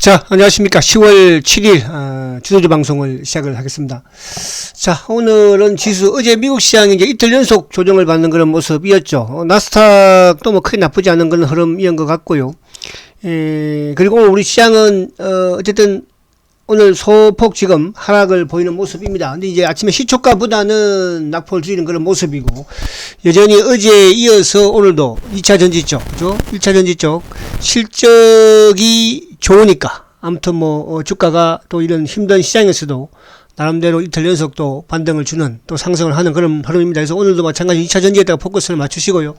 자, 안녕하십니까. 10월 7일, 어, 주도주 방송을 시작을 하겠습니다. 자, 오늘은 지수, 어제 미국 시장이 이제 이틀 연속 조정을 받는 그런 모습이었죠. 어, 나스닥도 뭐 크게 나쁘지 않은 그런 흐름이었던 것 같고요. 에, 그리고 우리 시장은, 어, 어쨌든 오늘 소폭 지금 하락을 보이는 모습입니다. 근데 이제 아침에 시초가보다는 낙폭을 줄이는 그런 모습이고, 여전히 어제에 이어서 오늘도 2차 전지 쪽, 그죠? 1차 전지 쪽, 실적이 좋으니까, 아무튼 뭐, 어, 주가가 또 이런 힘든 시장에서도 나름대로 이틀 연속 또 반등을 주는 또 상승을 하는 그런 흐름입니다. 그래서 오늘도 마찬가지 2차 전지에다가 포커스를 맞추시고요.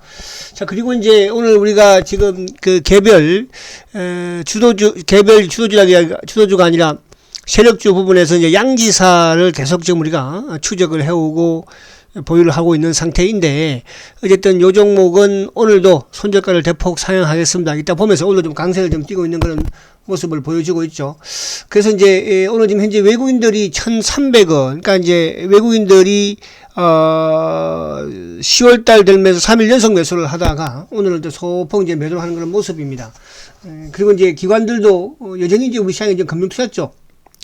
자, 그리고 이제 오늘 우리가 지금 그 개별, 에, 주도주, 개별 주도주가, 주도주가 아니라 세력주 부분에서 이제 양지사를 계속 지금 우리가 추적을 해오고 보유를 하고 있는 상태인데 어쨌든 요 종목은 오늘도 손절가를 대폭 상향하겠습니다. 이따 보면서 오늘 좀 강세를 좀 띄고 있는 그런 모습을 보여주고 있죠. 그래서 이제 오늘 지금 현재 외국인들이 1,300원, 그러니까 이제 외국인들이 어 10월 달 되면서 3일 연속 매수를 하다가 오늘은 또 소폭 이제 매도를 하는 그런 모습입니다. 그리고 이제 기관들도 어, 여전히 이제 우리 시장에 이제 금융 투자 쪽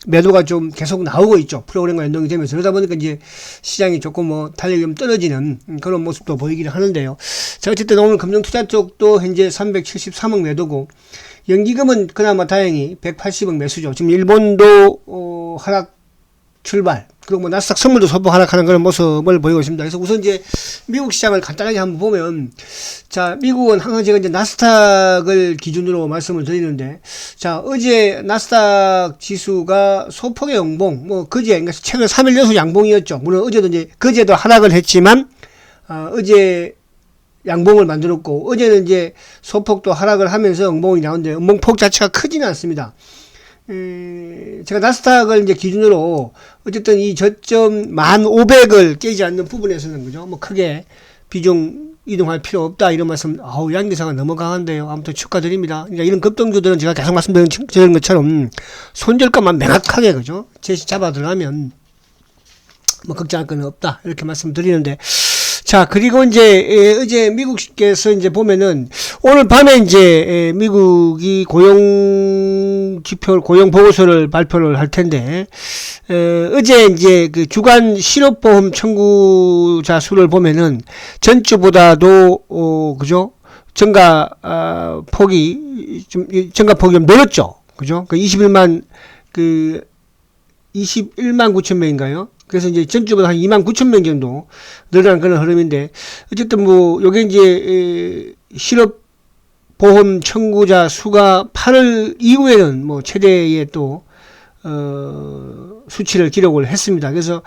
매도가 좀 계속 나오고 있죠. 프로그램과 연동이 되면서. 그러다 보니까 이제 시장이 조금 뭐 탄력이 좀 떨어지는 그런 모습도 보이기는 하는데요. 자, 어쨌든 오늘 금융투자 쪽도 현재 373억 매도고, 연기금은 그나마 다행히 180억 매수죠. 지금 일본도, 어, 하락 출발. 그리고 뭐 나스닥 선물도 소폭 하락하는 그런 모습을 보이고 있습니다. 그래서 우선 이제 미국 시장을 간단하게 한번 보면 자 미국은 항상 제가 이제 나스닥을 기준으로 말씀을 드리는데 자 어제 나스닥 지수가 소폭의 양봉 뭐 그제 그러니까 최근 3일 연속 양봉이었죠. 물론 어제도 이제 그제도 하락을 했지만 어, 어제 양봉을 만들었고 어제는 이제 소폭도 하락을 하면서 음봉이 나오는데 음봉폭 자체가 크지는 않습니다. 에, 제가 나스닥을 이제 기준으로 어쨌든 이 저점 1,500을 깨지 않는 부분에서는 그죠? 뭐 크게 비중 이동할 필요 없다 이런 말씀. 아우 양대사가 너무 강한데요. 아무튼 축하드립니다. 그러니까 이런 급등주들은 제가 계속 말씀드린 것처럼 손절가만 명확하게 그죠? 제시 잡아 들어가면 뭐 걱정할 건 없다 이렇게 말씀드리는데 자, 그리고 이제, 어제 미국께서 이제 보면은, 오늘 밤에 이제, 미국이 고용 지표, 고용 보고서를 발표를 할 텐데, 어제 이제 그 주간 실업보험 청구자 수를 보면은, 전주보다도, 어, 그죠? 증가, 어, 폭이, 좀, 증가 폭이 좀 늘었죠. 그죠? 그 21만, 그, 21만 9천 명인가요? 그래서 이제 전주보다 한 2만 9천 명 정도 늘어난 그런 흐름인데 어쨌든 뭐 요게 이제 실업 보험 청구자 수가 8월 이후에는 뭐 최대의 또 어, 수치를 기록을 했습니다. 그래서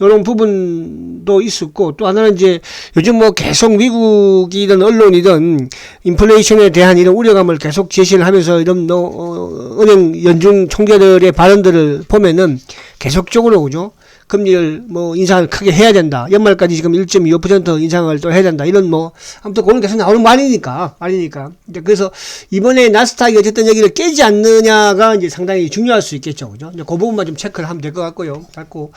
이런 부분도 있었고 또 하나는 이제 요즘 뭐 계속 미국이든 언론이든 인플레이션에 대한 이런 우려감을 계속 제시를 하면서 이런 어, 은행 연중 총재들의 발언들을 보면은 계속적으로 그죠? 금리를 뭐 인상을 크게 해야 된다. 연말까지 지금 1.25% 인상을 또 해야 된다. 이런 뭐 아무튼 그건 계속 나오는 말이니까 말이니까. 이제 그래서 이번에 나스닥이 어쨌든 여기를 깨지 않느냐가 이제 상당히 중요할 수 있겠죠, 그죠? 이제 그 부분만 좀 체크를 하면 될 것 같고요. 갖고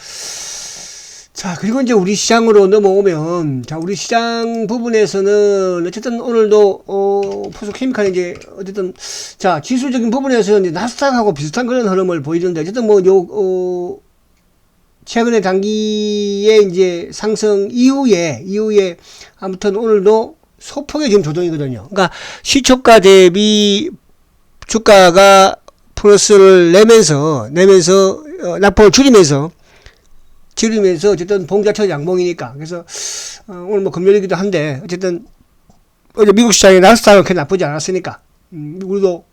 자 그리고 이제 우리 시장으로 넘어오면 자 우리 시장 부분에서는 어쨌든 오늘도 어 포스 케미칼 이제 어쨌든 자 지수적인 부분에서 이제 나스닥하고 비슷한 그런 흐름을 보이는데 어쨌든 뭐 요 어 최근에 단기에 이제 상승 이후에 이후에 아무튼 오늘도 소폭의 지금 조정이거든요. 그러니까 시초가 대비 주가가 플러스를 내면서 내면서 어, 낙폭을 줄이면서 줄이면서 어쨌든 봉자처 양봉이니까 그래서 어, 오늘 뭐 금요일이기도 한데 어쨌든 어제 미국 시장에 나스닥은 그렇게 나쁘지 않았으니까 음, 우리도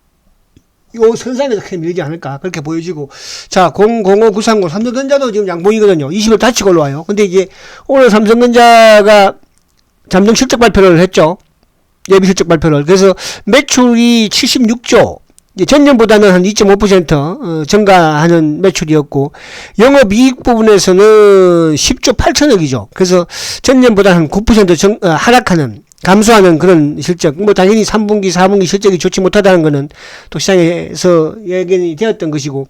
요 선상에서 크게 밀지 않을까 그렇게 보여지고. 자 005930 삼성전자도 지금 양봉이거든요. 20을 다치고 올라와요. 근데 이제 오늘 삼성전자가 잠정 실적 발표를 했죠. 예비 실적 발표를. 그래서 매출이 76조. 전년보다는 한 2.5% 어, 증가하는 매출이었고 영업이익 부분에서는 10조 8천억이죠. 그래서 전년보다 한9% 정, 어, 하락하는 감소하는 그런 실적, 뭐 당연히 3분기, 4분기 실적이 좋지 못하다는 것은 또 시장에서 예견이 되었던 것이고,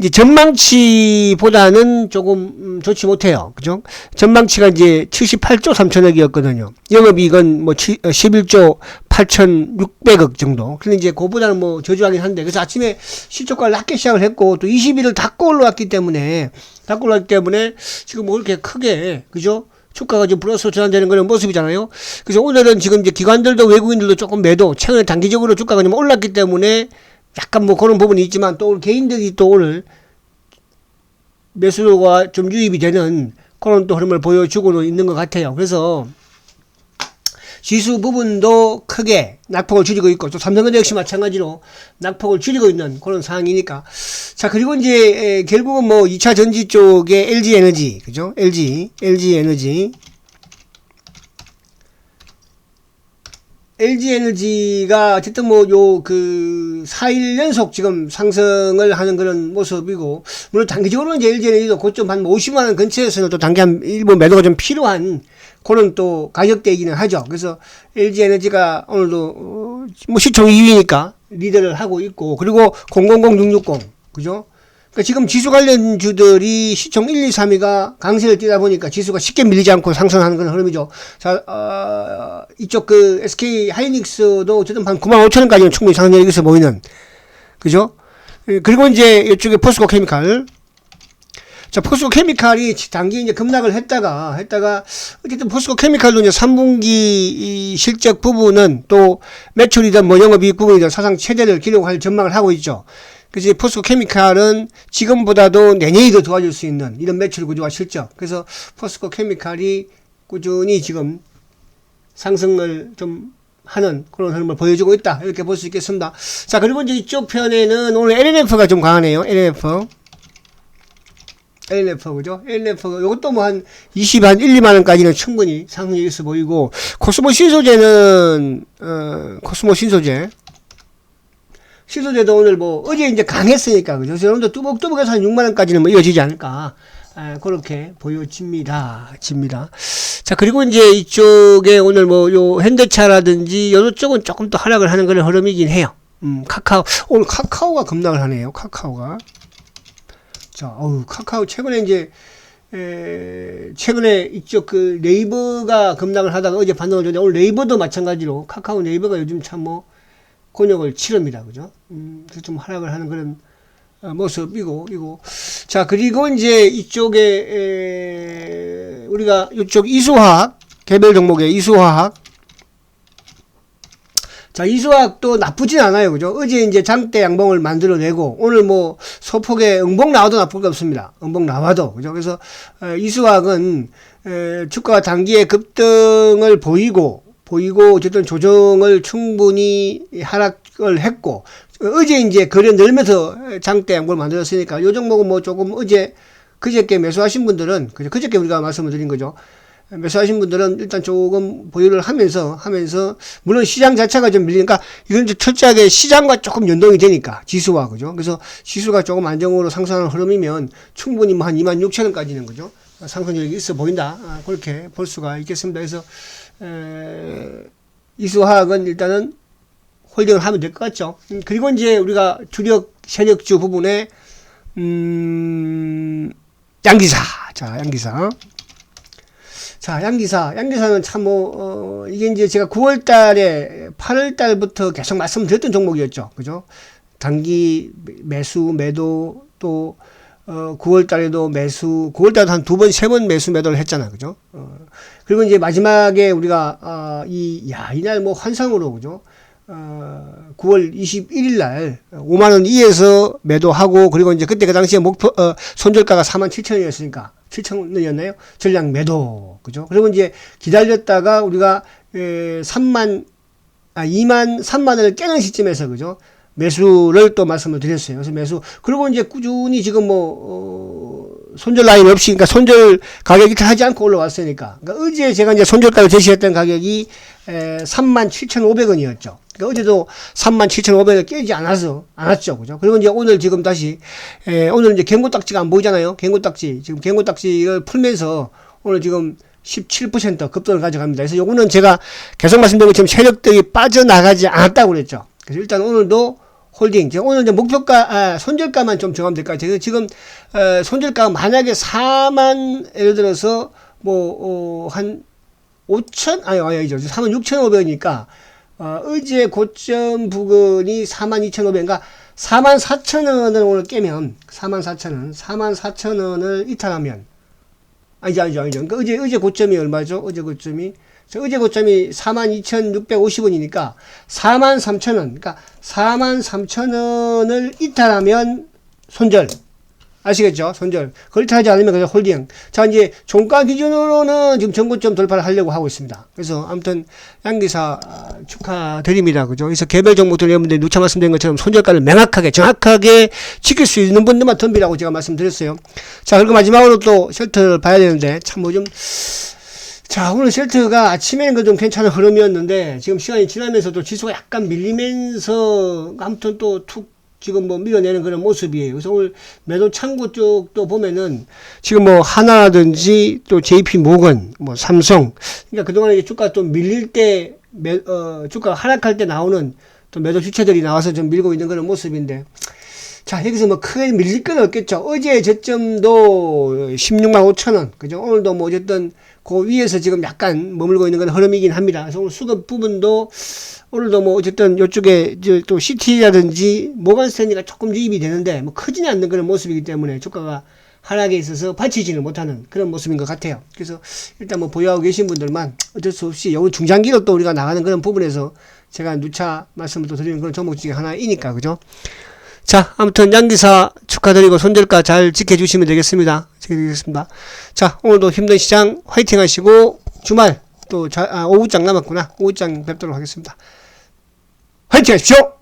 이제 전망치보다는 조금 음, 좋지 못해요. 그죠? 전망치가 이제 78조 3천억이었거든요. 영업이익은 뭐 11조 8,600억 정도. 근데 이제 그보다는 뭐 저조하긴 한데 그래서 아침에 시초가를 낮게 시작을 했고 또 20일을 닫고 올라왔기 때문에 닫고 올라왔기 때문에 지금 뭐 그렇게 크게 그죠? 주가가 지금 플러스 전환되는 그런 모습이잖아요. 그래서 오늘은 지금 이제 기관들도 외국인들도 조금 매도, 최근에 단기적으로 주가가 좀 올랐기 때문에 약간 뭐 그런 부분이 있지만 또 개인들이 또 오늘 매수가 좀 유입이 되는 그런 또 흐름을 보여주고는 있는 것 같아요. 그래서 지수 부분도 크게 낙폭을 줄이고 있고 또 삼성전자 역시 마찬가지로 낙폭을 줄이고 있는 그런 상황이니까. 자 그리고 이제 결국은 뭐 2차 전지 쪽에 LG 에너지 그죠? LG LG 에너지 LG 에너지가 어쨌든 뭐 요 그 4일 연속 지금 상승을 하는 그런 모습이고 물론 단기적으로는 이제 LG 에너지도 고점 한 50만 원 근처에서는 또 단기 한 일부 매도가 좀 필요한 그런 또 가격대이기는 하죠. 그래서 LG 에너지가 오늘도 어, 뭐 시총 2위니까 리더를 하고 있고 그리고 000660 그죠? 그러니까 지금 지수 관련 주들이 시총 1, 2, 3위가 강세를 띠다 보니까 지수가 쉽게 밀리지 않고 상승하는 그런 흐름이죠. 자, 어, 이쪽 그 SK 하이닉스도 어쨌든 한 9만 5천 원까지는 충분히 상승력이 있어 보이는, 그죠? 예, 그리고 이제 이쪽에 포스코 케미칼. 자, 포스코 케미칼이 단기 이제 급락을 했다가, 했다가, 어쨌든 포스코 케미칼도 이제 3분기 이 실적 부분은 또 매출이든 뭐 영업이익 부분이든 사상 최대를 기록할 전망을 하고 있죠. 그래서 포스코 케미칼은 지금보다도 내년이 더 도와줄 수 있는 이런 매출 구조와 실적. 그래서 포스코 케미칼이 꾸준히 지금 상승을 좀 하는 그런 흐름을 보여주고 있다. 이렇게 볼 수 있겠습니다. 자, 그리고 이제 이쪽 편에는 오늘 LNF가 좀 강하네요. LNF. LNF, 그죠? LNF, 요것도 뭐 한 20, 한 1, 2만원까지는 충분히 상승이 있어 보이고, 코스모 신소재는, 어, 코스모 신소재. 시소제도 오늘 뭐 어제 이제 강했으니까 그죠? 오늘도 뚜벅뚜벅해서 한 6만 원까지는 뭐 이어지지 않을까 아, 그렇게 보여집니다. 집니다. 자 그리고 이제 이쪽에 오늘 뭐 요 현대차라든지 요 쪽은 조금 더 하락을 하는 그런 흐름이긴 해요. 음 카카오 오늘 카카오가 급락을 하네요. 카카오가 자 어우 카카오 최근에 이제 에, 최근에 이쪽 그 네이버가 급락을 하다가 어제 반등을 줬는데 오늘 네이버도 마찬가지로 카카오 네이버가 요즘 참뭐 곤욕을 치릅니다. 그죠? 음, 그래서 좀 하락을 하는 그런 어, 모습이고, 이고. 자, 그리고 이제 이쪽에, 에, 우리가 이쪽 이수화학, 개별 종목의 이수화학. 자, 이수화학도 나쁘진 않아요. 그죠? 어제 이제 장대 양봉을 만들어내고, 오늘 뭐 소폭의 응봉 나와도 나쁠 게 없습니다. 응봉 나와도. 그죠? 그래서, 에, 이수화학은, 에, 주가 단기에 급등을 보이고, 보이고 어쨌든 조정을 충분히 하락을 했고 어제 이제 거래 늘면서 장대 양보를 만들었으니까 요 종목은 뭐 조금 어제 그저께 매수하신 분들은 그저 그저께 우리가 말씀을 드린 거죠. 매수하신 분들은 일단 조금 보유를 하면서 하면서 물론 시장 자체가 좀 밀리니까 이건 이제 철저하게 시장과 조금 연동이 되니까 지수와 그죠. 그래서 지수가 조금 안정으로 상승하는 흐름이면 충분히 뭐 한 2만 6천 원까지는 그죠. 상승력이 있어 보인다. 아, 그렇게 볼 수가 있겠습니다. 그래서 에, 이수화학은 일단은 홀딩을 하면 될 것 같죠. 음, 그리고 이제 우리가 주력 세력주 부분에 음, 양기사. 자, 양기사. 자, 양기사. 양기사는 참 뭐, 어, 이게 이제 제가 9월 달에 8월 달부터 계속 말씀드렸던 종목이었죠. 그죠? 단기 매수, 매도, 또, 어, 9월 달에도 매수, 9월 달에도 한 두 번, 세 번 매수 매도를 했잖아. 그죠? 어, 그리고 이제 마지막에 우리가, 어, 이, 야, 이날 뭐 환상으로, 그죠? 어, 9월 21일 날 5만 원 이에서 매도하고 그리고 이제 그때 그 당시에 목표 어, 손절가가 4만 7천 원이었으니까 7천 원이었나요? 전량 매도 그죠? 그리고 이제 기다렸다가 우리가 에, 3만 아 2만 3만 원을 깨는 시점에서 그죠? 매수를 또 말씀을 드렸어요. 그래서 매수. 그리고 이제 꾸준히 지금 뭐, 어, 손절 라인 없이, 그러니까 손절 가격이 하지 않고 올라왔으니까. 그러니까 어제 제가 이제 손절가를 제시했던 가격이 에, 37,500원이었죠. 그러니까 어제도 37,500원을 깨지 않아서, 않았죠. 그죠? 그리고 이제 오늘 지금 다시, 에, 오늘 이제 경고딱지가 안 보이잖아요. 경고딱지. 지금 경고딱지를 풀면서 오늘 지금 17% 급등을 가져갑니다. 그래서 요거는 제가 계속 말씀드린 것처럼 세력들이 빠져나가지 않았다고 그랬죠. 그래서 일단 오늘도 홀딩. 이제 오늘 이제 목표가, 아, 손절가만 좀 정하면 될 것 같아요. 지금, 어, 손절가가 만약에 4만, 예를 들어서, 뭐, 어, 한, 5천, 아니, 아니죠. 4만 6,500원이니까, 어, 의지의 고점 부근이 4만 2,500원인가, 4만 4천 원을 오늘 깨면, 4만 4천 원, 4만 4천 원을 이탈하면, 아니죠, 아니죠, 아니죠. 그러니까 의제, 의제 고점이 얼마죠? 의제 고점이. 저 의제 고점이 42,650원이니까 43,000원. 그러니까 43,000원을 이탈하면 손절. 아시겠죠? 손절. 그걸 이탈하지 않으면 그냥 홀딩. 자, 이제 종가 기준으로는 지금 전고점 돌파를 하려고 하고 있습니다. 그래서 아무튼 양기사 아, 축하드립니다. 그죠? 그래서 개별 종목들 여러분들 누차 말씀드린 것처럼 손절가를 명확하게, 정확하게 지킬 수 있는 분들만 덤비라고 제가 말씀드렸어요. 자, 그리고 마지막으로 또 쉘터를 봐야 되는데 참 뭐 좀 자, 오늘 셀트가 아침에는 그 좀 괜찮은 흐름이었는데, 지금 시간이 지나면서도 지수가 약간 밀리면서, 아무튼 또 툭, 지금 뭐 밀어내는 그런 모습이에요. 그래서 오늘 매도 창고 쪽도 보면은, 지금 뭐 하나라든지 또 JP 모건, 뭐 삼성, 그러니까 그동안에 이제 주가 좀 밀릴 때, 매, 어, 주가 하락할 때 나오는 또 매도 주체들이 나와서 좀 밀고 있는 그런 모습인데, 자, 여기서 뭐 크게 밀릴 건 없겠죠. 어제 저점도 16만 5천 원. 그죠? 오늘도 뭐 어쨌든 그 위에서 지금 약간 머물고 있는 건 흐름이긴 합니다. 그래서 오늘 수급 부분도 오늘도 뭐 어쨌든 이제 또 CT라든지 모건 스탠리가 조금 유입이 되는데 뭐 크지는 않는 그런 모습이기 때문에 주가가 하락에 있어서 받치지는 못하는 그런 모습인 것 같아요. 그래서 일단 뭐 보유하고 계신 분들만 어쩔 수 없이 오늘 중장기로 또 우리가 나가는 그런 부분에서 제가 누차 말씀을 또 드리는 그런 종목 중에 하나이니까 그죠? 자, 아무튼 양기사 축하드리고 손절가 잘 지켜주시면 되겠습니다. 지켜드리겠습니다. 자, 오늘도 힘든 시장 화이팅 하시고 주말 또 자, 아, 오후장 남았구나. 오후장 뵙도록 하겠습니다. 화이팅 하십시오!